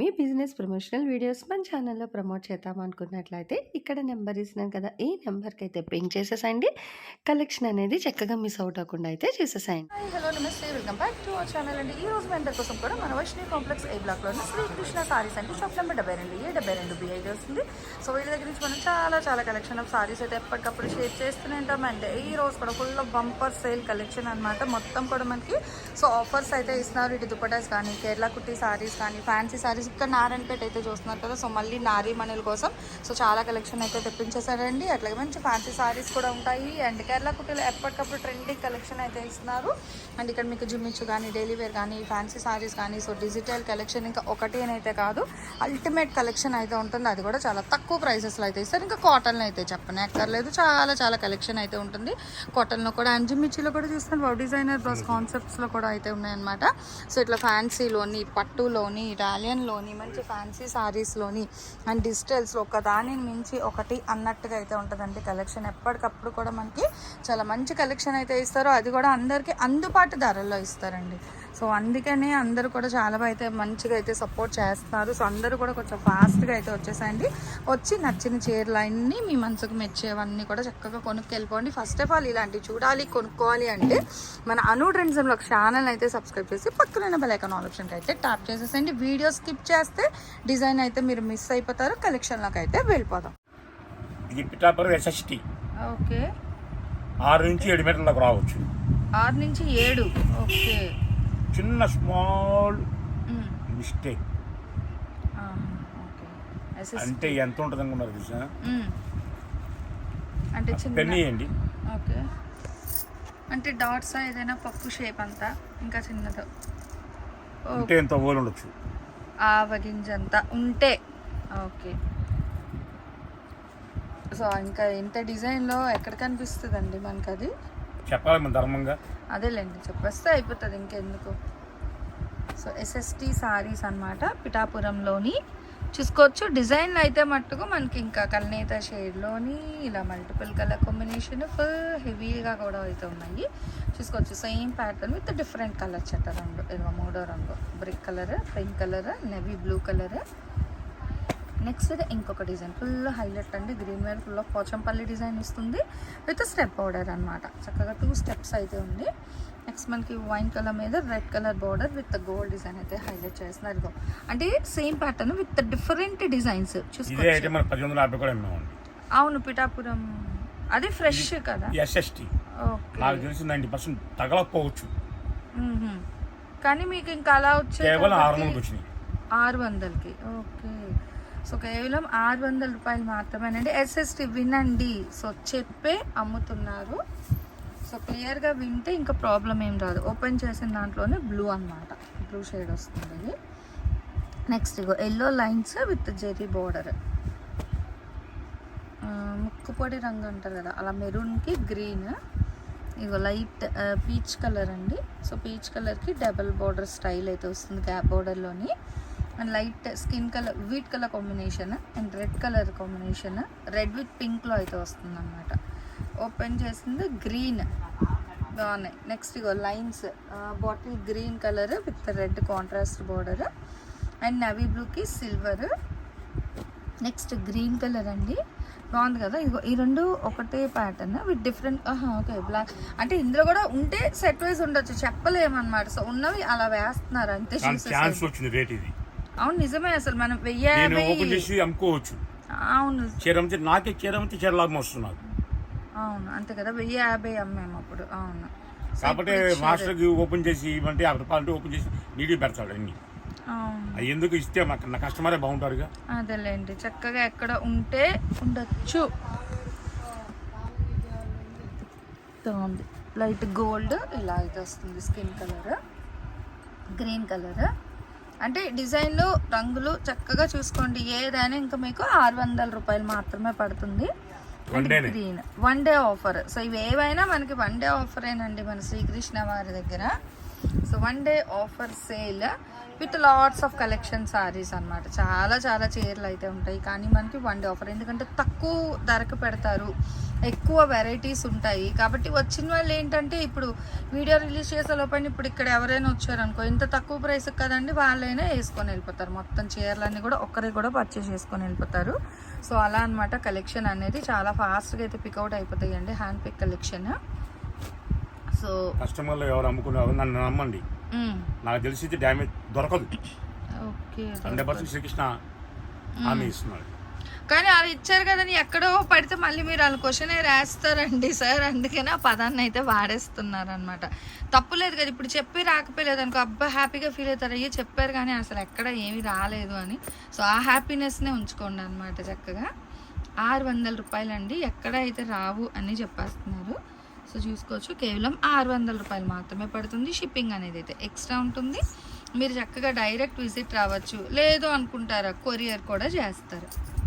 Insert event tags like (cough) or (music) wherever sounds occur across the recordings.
మీ business promotional videos మన ఛానల్లో promote చేద్దాం అనుకున్నట్లయితే ఇక్కడ నెంబర్ ఇస్తున్నాను కదా ఈ నెంబర్కి అయితే పింక్ చేసేసండి. కలెక్షన్ అనేది చక్కగా మిస్ అవుట్ అవ్వకుండా అయితే చేసేసాయండి హలో నమస్తే welcome back to our channel అండి. ఈ రోజు మీ అందరి కోసం కూడా మన వైష్ణవి కాంప్లెక్స్ ఏ బ్లాక్లో శ్రీకృష్ణ సారీస్ అంటే షాప్ నెంబర్ డెబ్బై రెండు ఏ డెబ్బై రెండు బి ఐడి వస్తుంది. సో వీళ్ళ దగ్గర నుంచి మనం చాలా చాలా కలెక్షన్ ఆఫ్ సారీస్ అయితే ఎప్పటికప్పుడు షేర్ చేస్తూనే ఉంటాం అండ్. ఈ రోజు కూడా ఫుల్ బంపర్ సేల్ కలెక్షన్ అన్నమాట. మొత్తం కూడా మనకి సో ఆఫర్స్ అయితే ఇస్తున్నారు. ఇటు దుపటాస్ కానీ కేరళ కుట్టి సారీస్ కానీ ఫ్యాన్సీ సారీస్ ఇక్కడ నారాయణపేట అయితే చూస్తున్నారు కదా. సో మళ్ళీ నారీ మణుల కోసం. సో చాలా కలెక్షన్ అయితే తెప్పించేశారండి. అట్లాగే మంచి ఫ్యాన్సీ సారీస్ కూడా ఉంటాయి. అండ్ కేరళ కుట్టిలో ఎప్పటికప్పుడు ట్రెండింగ్ కలెక్షన్ అయితే ఇస్తున్నారు. అండ్ ఇక్కడ మీకు జిమ్మిచ్చు కానీ డైలీ వేర్ కానీ ఫ్యాన్సీ సారీస్ కానీ సో డిజిటల్ కలెక్షన్ ఇంకా ఒకటి అయితే కాదు. అల్టిమేట్ కలెక్షన్ అయితే ఉంటుంది. అది కూడా చాలా తక్కువ ప్రైసెస్లో అయితే ఇస్తారు. ఇంకా కాటన్లో అయితే చెప్పనే అక్కర్లేదు. చాలా చాలా కలెక్షన్ అయితే ఉంటుంది. కాటన్లో కూడా అండ్ జిమ్మిచ్చిలో కూడా చూస్తాను బాబు డిజైనర్ బ్లౌజ్ కాన్సెప్ట్స్లో కూడా అయితే ఉన్నాయన్నమాట. సో ఇట్లా ఫ్యాన్సీలోని పట్టులోని ఇటాలియన్లో ఇటాలియన్లోని మంచి ఫ్యాన్సీ సారీస్లోని అండ్ డిజిటల్స్లో ఒక మించి ఒకటి అన్నట్టుగా అయితే ఉంటుందండి కలెక్షన్ ఎప్పటికప్పుడు కూడా మనకి చాలా మంచి కలెక్షన్ అయితే ఇస్తారు. అది కూడా అందరికీ అందుబాటు ధరల్లో ఇస్తారండి. సో అందుకనే అందరూ కూడా చాలా అయితే మంచిగా అయితే సపోర్ట్ చేస్తున్నారు సో అందరూ కూడా కొంచెం ఫాస్ట్గా అయితే వచ్చేసాయండి. వచ్చి నచ్చిన చీరలు అన్నీ మీ మనసుకు మెచ్చేవన్నీ కూడా చక్కగా కొనుక్కు వెళ్ళిపోండి ఫస్ట్ ఆఫ్ ఆల్ ఇలాంటివి చూడాలి కొనుక్కోవాలి అంటే మన అను ట్రెండ్స్లో ఛానల్ అయితే సబ్స్క్రైబ్ చేసి పక్కన బెల్ ఐకాన్ ఆప్షన్కి అయితే ట్యాప్ చేసేసండి వీడియో స్కిప్ చేస్తే డిజైన్ అయితే మీరు మిస్ అయిపోతారు. కలెక్షన్లోకి అయితే వెళ్ళిపోదాం. ఇది పిఠాపురం ఎస్ఎస్టి ఓకే. ఆరు నుంచి ఏడు మీటర్లకు రావచ్చు. ఆరు నుంచి ఏడు. ఓకే. చిన్న స్మాల్ మిస్టేక్. అంటే ఎంత ఉంటుంది అనుకున్నారు తెలుసా. అంటే అండి ఓకే. అంటే డాట్స్ ఏదైనా పప్పు షేప్ అంతా ఇంకా చిన్నదో. అంటే ఎంత ఓలు ఉండొచ్చు. ఆవగింజ అంతా ఉంటే. ఓకే. సో ఇంకా ఇంత డిజైన్లో ఎక్కడ కనిపిస్తుందండి మనకు అది చెప్పాలి మన ధర్మంగా. అదేలేండి చెప్పేస్తే అయిపోతుంది ఇంకెందుకు. సో ఎస్ఎస్టి సారీస్ అన్నమాట పిఠాపురంలోని. చూసుకోవచ్చు డిజైన్ అయితే మట్టుకు మనకి ఇంకా కల్నేత షేడ్లోని ఇలా మల్టిపుల్ కలర్ కాంబినేషన్ ఫుల్ హెవీగా కూడా అయితే ఉన్నాయి. చూసుకోవచ్చు same pattern with different colour చెట్ట రంగు ఇరవై మూడో రంగు. Brick colour pink colour navy blue colour next ఇంకొక డిజైన్ ఫుల్ హైలైట్ అండి. Green wear full of Pochampally design ఇస్తుంది. విత్ స్టెప్ బోర్డర్ అన్నమాట. చక్కగా టూ స్టెప్స్ అయితే ఉంది. నెక్స్ట్ మనకి వైన్ కలర్ మీద red colour border with gold design అయితే హైలైట్ చేస్తున్నారు. అంటే same pattern with different designs చూసుకోవచ్చు. అవును పిఠాపురం. అది ఫ్రెష్ కదా? ఎస్ఎస్టి ఓకే నాకు తెలిసి నైంటీ పర్సెంట్ తగలకపోవచ్చు. కానీ మీకు ఇంకా అలా వచ్చాయి కేవలం ఆరు కాబట్టి- వందలకు వచ్చినాయి. ఆరు వందలకి. ఓకే సో కేవలం ఆరు వందల రూపాయలు మాత్రమేనండి. ఎస్ఎస్టీ వినండి. సో చెప్పే అమ్ముతున్నారు. సో క్లియర్గా వింటే ఇంకా ప్రాబ్లం ఏం రాదు. ఓపెన్ చేసిన దాంట్లోనే బ్లూ అన్నమాట. బ్లూ షేడ్ వస్తుంది next ego yellow lines with zari border ముక్కుపొడి రంగు అంటారు కదా అలా మెరూన్కి గ్రీన్ ఇగో లైట్ పీచ్ కలర్ అండి. సో పీచ్ కలర్కి డబల్ బార్డర్ స్టైల్ అయితే వస్తుంది gap బార్డర్లోని and light skin colour wheat colour combination and red colour combination red with పింక్లో అయితే వస్తుంది అనమాట ఓపెన్ చేసింది గ్రీన్. బాగున్నాయి. Next ego lines bottle green colour with red contrast border and navy బ్లూకి silver. Next green colour అండి. బాగుంది కదా? ఇగో ఈ రెండు ఒకటే pattern with different okay black అంటే ఇందులో కూడా ఉంటే సెట్ వైజ్ ఉండొచ్చు. చెప్పలేమన్నమాట. సో ఉన్నవి అలా వేస్తున్నారు అంతే ఛాన్స్ అవును నిజమే అసలు. మనం వెయ్యి ఓపెన్ చేసి అమ్ముకోవచ్చు. అవును. చీర నాకే చీర అమ్మితే చీర లాభం వస్తుంది నాకు అవును అంతే కదా. వెయ్యి యాభై అమ్మాము అప్పుడు. అవును. కాబట్టి. మాస్టర్కి ఓపెన్ చేసి ఇవ్వంటే యాభై రూపాయలు ఓపెన్ చేసి నీటి పెడతాడు అన్ని. అవి ఎందుకు ఇస్తే మాకు నా కస్టమరే బాగుంటారుగా అదేలేండి. చక్కగా ఎక్కడ ఉంటే ఉండొచ్చు. బాగుంది లైట్ గోల్డ్ ఇలా అయితే వస్తుంది స్కిన్ కలర్. Green colour. అంటే డిజైన్లు రంగులు చక్కగా చూసుకోండి. ఏదైనా ఇంకా మీకు ఆరు వందల రూపాయలు మాత్రమే పడుతుంది. Green one day offer so ఇవి ఏవైనా మనకి వన్ డే ఆఫరేనండి మన శ్రీకృష్ణ వారి దగ్గర. So one day offer sale with lots of collection saris అన్నమాట. చాలా చాలా చీరలు అయితే ఉంటాయి. కానీ మనకి వన్ డే ఆఫర్ ఎందుకంటే తక్కువ ధరకు పెడతారు. ఎక్కువ వెరైటీస్ ఉంటాయి. కాబట్టి వచ్చిన వాళ్ళు ఏంటంటే ఇప్పుడు వీడియో రిలీజ్ చేసే లోపల ఇప్పుడు ఇక్కడ ఎవరైనా వచ్చారనుకో ఇంత తక్కువ ప్రైస్ కదండి వాళ్ళైనా వేసుకొని వెళ్ళిపోతారు. మొత్తం చీరలన్నీ కూడా ఒక్కరే కూడా పర్చేస్ చేసుకొని వెళ్ళిపోతారు. సో అలా అన్నమాట కలెక్షన్ అనేది. చాలా ఫాస్ట్గా అయితే పికౌట్ అయిపోతాయి అండి హ్యాండ్ పిక్ కలెక్షన్ సో కస్టమర్లు ఎవరు అమ్ముకున్నారు నన్ను నమ్మండి. నాకు తెలిసి డ్యామేజ్ దొరకదు. ఓకే. హండ్రెడ్ పర్సెంట్ శ్రీకృష్ణ హామీ ఇస్తున్నాడు. కానీ వాళ్ళు ఇచ్చారు కదని ఎక్కడో పడితే మళ్ళీ మీరు వాళ్ళ క్వశ్చనే రాస్తారండి సార్. అందుకని ఆ పదాన్ని అయితే వాడేస్తున్నారు అనమాట తప్పులేదు కదా. ఇప్పుడు చెప్పి రాకపోలేదు అనుకో అబ్బా హ్యాపీగా ఫీల్ అవుతారు. అయ్యో చెప్పారు కానీ అసలు ఎక్కడ ఏమీ రాలేదు అని. సో ఆ హ్యాపీనెస్నే ఉంచుకోండి అనమాట చక్కగా. ఆరు వందల రూపాయలండి. ఎక్కడ అయితే రావు అని చెప్పేస్తున్నారు. సో చూసుకోవచ్చు. కేవలం ఆరు వందల రూపాయలు మాత్రమే పడుతుంది. షిప్పింగ్ అనేది అయితే ఎక్స్ట్రా ఉంటుంది. మీరు చక్కగా డైరెక్ట్ విజిట్ రావచ్చు. లేదు అనుకుంటారా? కొరియర్ కూడా చేస్తారు.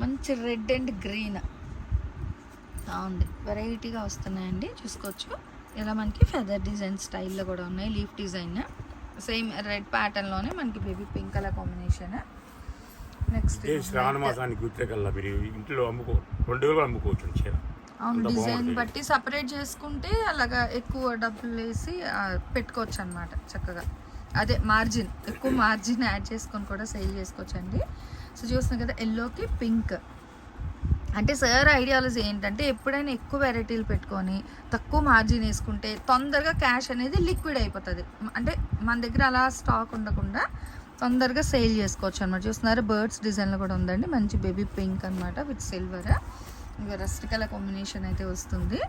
మంచి రెడ్ అండ్ గ్రీన్. బాగుంది. వెరైటీగా వస్తున్నాయండి. చూసుకోవచ్చు. ఇలా మనకి ఫెదర్ డిజైన్ స్టైల్లో కూడా ఉన్నాయి. Leaf design. సేమ్ రెడ్ ప్యాటర్న్లోనే మనకి baby pink colour combination next ఇదే శ్రావణ మాసానికి గుర్తుకల్లా మీరు ఇంట్లో అమ్ముకో రెండు వేలు అమ్ముకోవచ్చు చీర. అవును డిజైన్. బట్టి సపరేట్ చేసుకుంటే అలాగా ఎక్కువ డబ్బులు వేసి పెట్టుకోవచ్చు అనమాట చక్కగా. అదే మార్జిన్ ఎక్కువ మార్జిన్ యాడ్ చేసుకొని కూడా సేల్ చేసుకోవచ్చు అండి సో చూస్తున్నాం కదా ఎల్లోకి పింక్ అంటే సార్ ఐడియాలజీ ఏంటంటే ఎప్పుడైనా ఎక్కువ వెరైటీలు పెట్టుకొని తక్కువ మార్జిన్ వేసుకుంటే తొందరగా క్యాష్ అనేది లిక్విడ్ అయిపోతుంది. అంటే మన దగ్గర అలా స్టాక్ ఉండకుండా తొందరగా సేల్ చేసుకోవచ్చు అనమాట చూస్తున్నారు బర్డ్స్ డిజైన్లో కూడా ఉందండి. మంచి బేబీ పింక్ అనమాట విత్ సిల్వర్ ఇంకా రస్ట్ కలర్ కాంబినేషన్ అయితే వస్తుంది.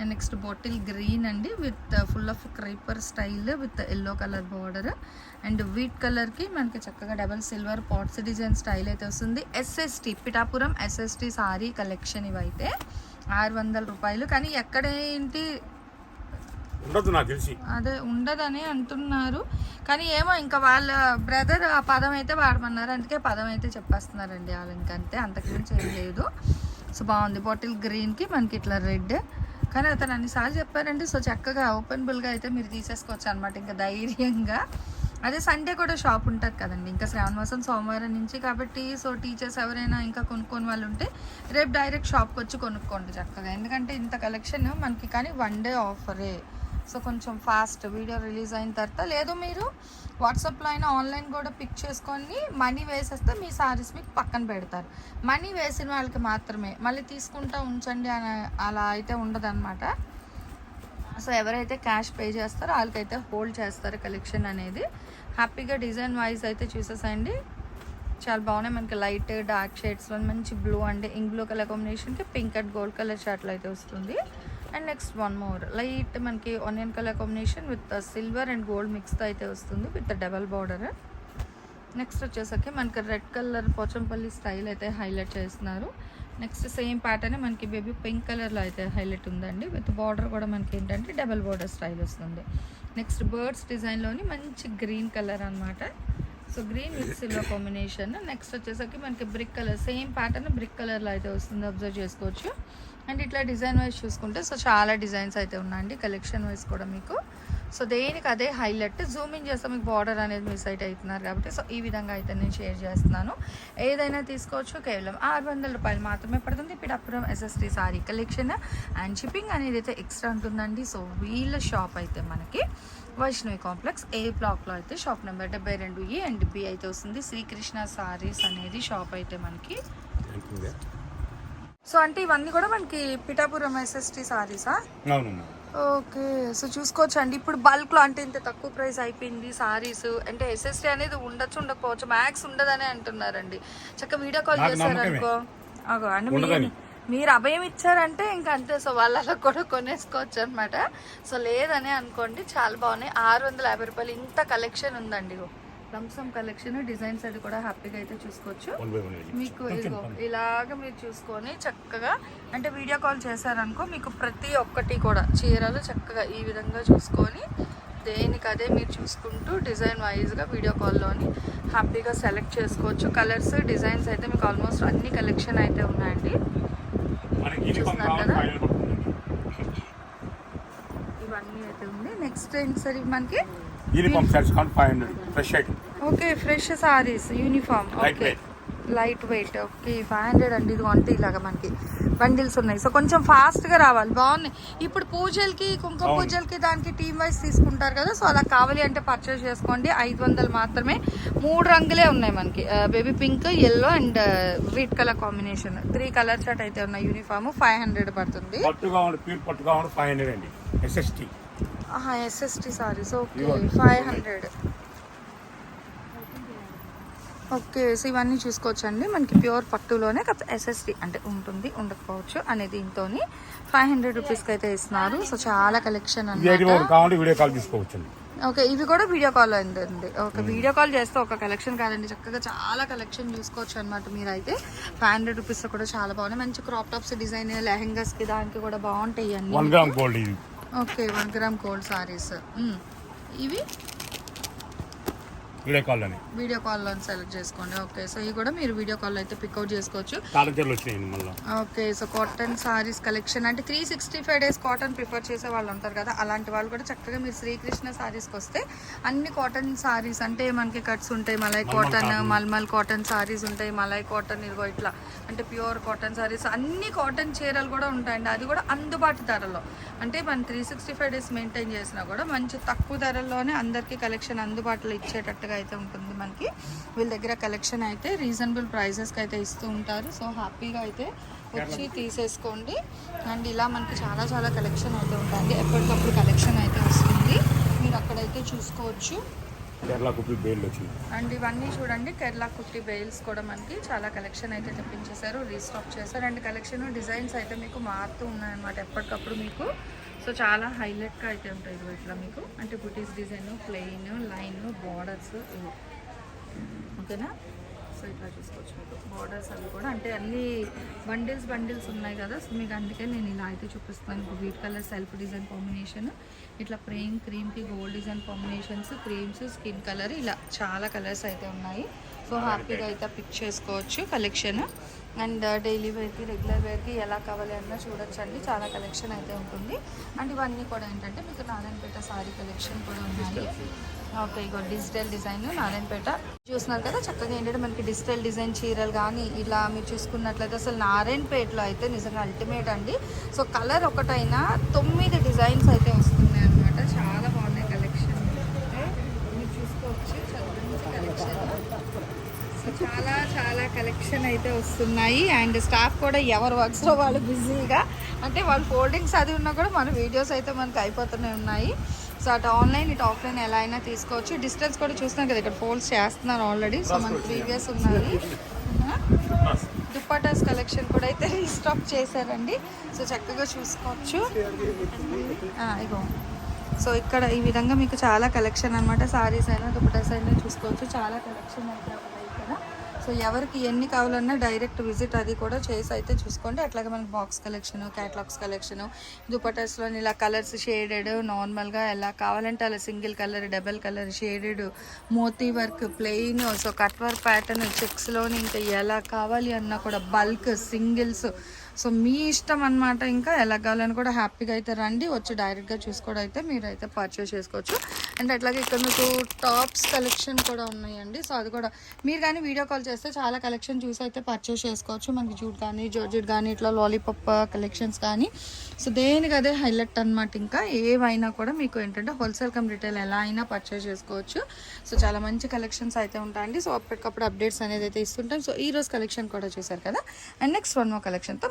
అండ్ నెక్స్ట్ బాటిల్ గ్రీన్ అండి with full of creeper style with yellow colour border and wheat కలర్కి మనకి చక్కగా double silver pots design style అయితే వస్తుంది. SST Pithapuram SST sari collection ఇవైతే ఆరు వందల రూపాయలు. కానీ ఎక్కడ ఏంటి ఉండదు నాకు తెలిసి. అదే ఉండదని అంటున్నారు. కానీ ఏమో ఇంకా వాళ్ళ బ్రదర్ ఆ పదం అయితే వాడమన్నారు. అందుకే పదం అయితే చెప్పేస్తున్నారండి వాళ్ళు ఇంకంతే అంతకుమించి ఏం లేదు. సో బాగుంది బాటిల్ గ్రీన్కి మనకి ఇట్లా రెడ్ కానీ అతను అన్నిసార్లు చెప్పారండి. సో చక్కగా ఓపెనబుల్గా అయితే మీరు తీసేసుకోవచ్చు అనమాట ఇంకా ధైర్యంగా. అదే సండే కూడా షాప్ ఉంటుంది కదండి. ఇంకా శ్రావణ మాసం సోమవారం నుంచి కాబట్టి సో టీచర్స్ ఎవరైనా ఇంకా కొనుక్కోని వాళ్ళు ఉంటే రేపు డైరెక్ట్ షాప్కి వచ్చి కొనుక్కోండి చక్కగా. ఎందుకంటే ఇంత కలెక్షన్ మనకి కానీ వన్ డే ఆఫరే సో కొంచెం ఫాస్ట్ వీడియో రిలీజ్ అయిన తర్వాత లేదు మీరు వాట్సాప్లో అయినా ఆన్లైన్ కూడా పిక్ చేసుకొని మనీ వేసేస్తే మీ సారీస్ మీకు పక్కన పెడతారు. మనీ వేసిన వాళ్ళకి మాత్రమే. మళ్ళీ తీసుకుంటా ఉంచండి అని అలా అయితే ఉండదన్నమాట. సో ఎవరైతే క్యాష్ పే చేస్తారో వాళ్ళకైతే హోల్డ్ చేస్తారు కలెక్షన్ అనేది. హ్యాపీగా డిజైన్ వైజ్ అయితే చూసేసండి చాలా బాగున్నాయి. మనకి లైట్ డార్క్ షేడ్స్ మంచి బ్లూ అంటే ఇంక్ బ్లూ కలర్ కాంబినేషన్కి పింక్ అండ్ గోల్డ్ కలర్ షర్ట్లు అయితే వస్తుంది. And next one more light మనకి onion colour combination with silver and gold మిక్స్తో అయితే వస్తుంది విత్ డబల్ బార్డర్ నెక్స్ట్ వచ్చేసరికి మనకి రెడ్ కలర్ పోచంపల్లి స్టైల్ అయితే హైలైట్ చేస్తున్నారు. నెక్స్ట్ సేమ్ ప్యాటర్న్ మనకి బేబీ పింక్ కలర్లో అయితే హైలైట్ ఉందండి. విత్ బార్డర్ కూడా మనకి ఏంటంటే డబల్ బార్డర్ స్టైల్ వస్తుంది. నెక్స్ట్ బర్డ్స్ డిజైన్లోని మంచి గ్రీన్ కలర్ అనమాట so green with silver combination next వచ్చేసరికి మనకి brick colour same pattern brick కలర్లో అయితే వస్తుంది. అబ్జర్వ్ చేసుకోవచ్చు. అండ్ ఇట్లా డిజైన్ వైజ్ చూసుకుంటే సో చాలా డిజైన్స్ అయితే ఉన్నాయండి కలెక్షన్ వైజ్ కూడా మీకు. సో దేనికి అదే హైలైట్ జూమింగ్ చేస్తే మీకు బార్డర్ అనేది మిస్ అయితే అవుతున్నారు కాబట్టి సో ఈ విధంగా అయితే నేను షేర్ చేస్తున్నాను. ఏదైనా తీసుకోవచ్చు కేవలం ఆరు వందల రూపాయలు మాత్రమే పడుతుంది. Pithapuram SST sari collection and shipping అనేది అయితే ఎక్స్ట్రా ఉంటుందండి. సో వీళ్ళ షాప్ అయితే మనకి వైష్ణవి కాంప్లెక్స్ ఏ బ్లాక్లో అయితే షాప్ నెంబర్ డెబ్బై రెండు ఏ అండ్ బి అయితే వస్తుంది. శ్రీకృష్ణ సారీస్ అనేది షాప్ అయితే మనకి సో అంటే ఇవన్నీ కూడా మనకి పిఠాపురం ఎస్ఎస్టీ సారీసా ఓకే సో చూసుకోవచ్చు అండి ఇప్పుడు బల్క్లో అంటే ఇంత తక్కువ ప్రైస్ అయిపోయింది సారీస్ అంటే ఎస్ఎస్టీ అనేది ఉండొచ్చు ఉండకపోవచ్చు మ్యాక్స్ ఉండదని అంటున్నారండి. చక్కగా వీడియో కాల్ నాకు చేశారు నమ్మకమే. అనుకో అగో అంటే మీరు అభయం ఇచ్చారంటే ఇంకా అంతే సో వాళ్ళు అలా కూడా కొనేసుకోవచ్చు అనమాట సో లేదని అనుకోండి చాలా బాగున్నాయి. ఆరు వందల యాభై రూపాయలు ఇంత కలెక్షన్ ఉందండి. లంసమ్ కలెక్షన్ డిజైన్స్ అది కూడా హ్యాపీగా అయితే చూసుకోవచ్చు. మీకు ఇదిగో ఇలాగ మీరు చూసుకొని చక్కగా అంటే వీడియో కాల్ చేశారనుకో మీకు ప్రతి ఒక్కటి కూడా చీరలు చక్కగా ఈ విధంగా చూసుకొని దేనికి అదే మీరు చూసుకుంటూ డిజైన్ వైజ్గా వీడియో కాల్లోని హ్యాపీగా సెలెక్ట్ చేసుకోవచ్చు. కలర్స్ డిజైన్స్ అయితే మీకు ఆల్మోస్ట్ అన్ని కలెక్షన్ అయితే ఉన్నాయండి. చూస్తున్నారు కదా? ఇవన్నీ అయితే ఉంది. నెక్స్ట్ ఏంటి సార్? మనకి యూనిఫామ్ సారీస్ కావాలి five hundred fresh item okay fresh saris uniform okay. Light weight okay five hundred అండి ఇది అంటే ఇలాగ మనకి. బండిల్స్ ఉన్నాయి. సో కొంచెం ఫాస్ట్గా రావాలి. బాగున్నాయి. ఇప్పుడు పూజలకి కుంకుమ. పూజలకి దానికి టీమ్ వైజ్ తీసుకుంటారు కదా. సో అలా కావాలి అంటే పర్చేస్ చేసుకోండి. ఐదు వందలు మాత్రమే. మూడు రంగులే ఉన్నాయి మనకి. Baby pink yellow and red colour combination three colour shirt అయితే ఉన్నాయి. యూనిఫామ్ ఫైవ్ హండ్రెడ్ పడుతుంది. పట్టుగా ఉండి ప్యూర్ పట్టుగా ఉండి ఫైవ్ హండ్రెడ్ అండి. SST SST saris okay. Five hundred okay so ఇవన్నీ చూసుకోవచ్చండి. మనకి ప్యూర్ పట్టులోనే ఎస్ఎస్డి అంటే ఉంటుంది ఉండకపోవచ్చు అనే దీంతో ఫైవ్ హండ్రెడ్ రూపీస్కి అయితే ఇస్తున్నారు. సో చాలా కలెక్షన్ ఓకే ఇవి కూడా వీడియో కాల్ అయిందండి. ఓకే వీడియో కాల్ చేస్తే ఒక కలెక్షన్ కాదండి. చక్కగా చాలా కలెక్షన్ చూసుకోవచ్చు అనమాట మీరైతే ఫైవ్ హండ్రెడ్ రూపీస్ కూడా చాలా బాగున్నాయి. మంచి క్రాప్ టాప్స్ డిజైన్ లెహెంగాస్కి దానికి కూడా బాగుంటాయి అన్ని. Okay one gram gold saris ఇవి? వీడియో కాల్ అని వీడియో కాల్లో సెలెక్ట్ చేసుకోండి. ఓకే సో ఇవి కూడా మీరు వీడియో కాల్ అయితే పిక్అవుట్ చేసుకోవచ్చు. తాళం చీరలు మళ్ళీ. Okay so cotton saris collection అంటే three sixty five days cotton prefer చేసే వాళ్ళు ఉంటారు కదా అలాంటి వాళ్ళు కూడా చక్కగా మీరు శ్రీకృష్ణ సారీస్కి వస్తే అన్ని కాటన్ సారీస్ అంటే మనకి కట్స్ ఉంటాయి malai cotton mulmul cotton saris ఉంటాయి మలై కాటన్ ఇదిగో ఇట్లా. అంటే ప్యూర్ కాటన్ సారీస్ అన్ని కాటన్ చీరలు కూడా ఉంటాయండి. అది కూడా అందుబాటు ధరలో. అంటే మనం three sixty five days maintain చేసినా కూడా మంచి తక్కువ ధరల్లోనే అందరికీ కలెక్షన్ అందుబాటులో ఇచ్చేటట్టుగా అయితే ఉంటుంది మనకి. వీళ్ళ దగ్గర కలెక్షన్ అయితే రీజనబుల్ ప్రైసెస్కి అయితే ఇస్తూ ఉంటారు. సో హ్యాపీగా అయితే వచ్చి తీసేసుకోండి. అండ్ ఇలా మనకి చాలా చాలా కలెక్షన్ అయితే ఉంటుంది ఎప్పటికప్పుడు కలెక్షన్ అయితే వస్తుంది. మీరు అక్కడైతే చూసుకోవచ్చు. కేరళ కుప్పి బేల్ వచ్చింది. అండ్ ఇవన్నీ చూడండి కేరళ కుట్టి బెయిల్స్ కూడా మనకి చాలా కలెక్షన్ అయితే తెప్పించేశారు రీస్టాక్ చేశారు. అండ్ కలెక్షన్ డిజైన్స్ అయితే మీకు మారుతూ ఉన్నాయన్నమాట ఎప్పటికప్పుడు మీకు. సో చాలా హైలైట్గా అయితే ఉంటాయి ఇవి ఇట్లా మీకు. అంటే butis design plain line borders ఓకేనా? సో ఇట్లా చూసుకోవచ్చు మీకు. బార్డర్స్ అవి కూడా. అంటే అన్ని బండిల్స్ బండిల్స్ ఉన్నాయి కదా. సో మీకు అందుకే నేను ఇలా అయితే చూపిస్తాను ఇప్పుడు wheat colour self design combination ఇట్లా ప్రేమ్ క్రీమ్కి gold design combinations creams skin colour ఇలా చాలా కలర్స్ అయితే ఉన్నాయి. సో హ్యాపీగా అయితే పిక్ చేసుకోవచ్చు కలెక్షన్. అండ్ డైలీ వేర్కి రెగ్యులర్ వేర్కి ఎలా కావాలి అన్నా చూడొచ్చండి. చాలా కలెక్షన్ అయితే ఉంటుంది. అండ్ ఇవన్నీ కూడా ఏంటంటే మీకు నారాయణపేట సారీ కలెక్షన్ కూడా ఉన్నాయి. ఓకే ఇగో డిజిటల్ డిజైన్ నారాయణపేట. చూస్తున్నారు కదా చక్కగా ఏంటంటే మనకి డిజిటల్ డిజైన్ చీరలు కానీ ఇలా మీరు చూసుకున్నట్లయితే అసలు నారాయణపేటలో అయితే నిజంగా అల్టిమేట్ అండి. సో కలర్ ఒకటైనా తొమ్మిది డిజైన్స్ అయితే వస్తున్నాయి అనమాట చాలా బాగున్నాయి కలెక్షన్ మీరు చూసుకోవచ్చు చాలా మంచి కలెక్షన్ సో చాలా చాలా కలెక్షన్ అయితే వస్తున్నాయి. అండ్ స్టాఫ్ కూడా ఎవరు వర్క్స్లో వాళ్ళు బిజీగా అంటే వాళ్ళు ఫోల్డింగ్స్ అది ఉన్నా కూడా మన వీడియోస్ అయితే మనకి అయిపోతూనే ఉన్నాయి. సో అటు ఆన్లైన్ ఇటు ఆఫ్లైన్ ఎలా అయినా తీసుకోవచ్చు. డిస్టెన్స్ కూడా చూస్తున్నాం కదా ఇక్కడ ఫోల్డ్స్ చేస్తున్నారు ఆల్రెడీ సో మన ప్రీవియస్ ఉన్నాయి. (laughs) దుప్పటాస్ కలెక్షన్ కూడా అయితే రీస్టాక్ చేశారండి. సో చక్కగా చూసుకోవచ్చు. ఇగో. సో ఇక్కడ ఈ విధంగా మీకు చాలా కలెక్షన్ అనమాట సారీస్ అయినా దుపటాస్ అయినా చూసుకోవచ్చు. చాలా కలెక్షన్ అయితే సో ఎవరికి ఎన్ని కావాలన్నా డైరెక్ట్ విజిట్ అది కూడా చేసి అయితే చూసుకోండి. అట్లాగే మనకి బాక్స్ కలెక్షన్ క్యాటలాగ్స్ కలెక్షన్ దుపటాస్లో ఇలా కలర్స్ షేడెడ్ నార్మల్గా ఎలా కావాలంటే అలా single colour double colour shaded moti work plain so cut work pattern చెక్స్లోని ఇంకా ఎలా కావాలి అన్నా కూడా బల్క్ సింగిల్స్ సో మీ ఇష్టం అనమాట ఇంకా ఎలా కావాలని కూడా హ్యాపీగా అయితే రండి వచ్చి డైరెక్ట్గా చూసుకోవడం అయితే మీరు అయితే పర్చేస్ చేసుకోవచ్చు. అండ్ అట్లాగే ఇక్కడ మీకు టాప్స్ కలెక్షన్ కూడా ఉన్నాయండి. సో అది కూడా మీరు కానీ వీడియో కాల్ చేస్తే చాలా కలెక్షన్ చూసి అయితే పర్చేస్ చేసుకోవచ్చు. మనకి జూట్ కానీ జోజిట్ కానీ ఇట్లా లాలీపాప్ కలెక్షన్స్ కానీ. సో దేనికి అదే హైలైట్ అనమాట ఇంకా. ఏవైనా కూడా మీకు ఏంటంటే హోల్సేల్ కమ్ రిటైల్ ఎలా అయినా పర్చేస్ చేసుకోవచ్చు. సో చాలా మంచి కలెక్షన్స్ అయితే ఉంటాయండి. సో అప్పటికప్పుడు అప్డేట్స్ అనేది అయితే ఇస్తుంటాం. సో ఈ రోజు కలెక్షన్ కూడా చూసారు కదా? And next one more కలెక్షన్తో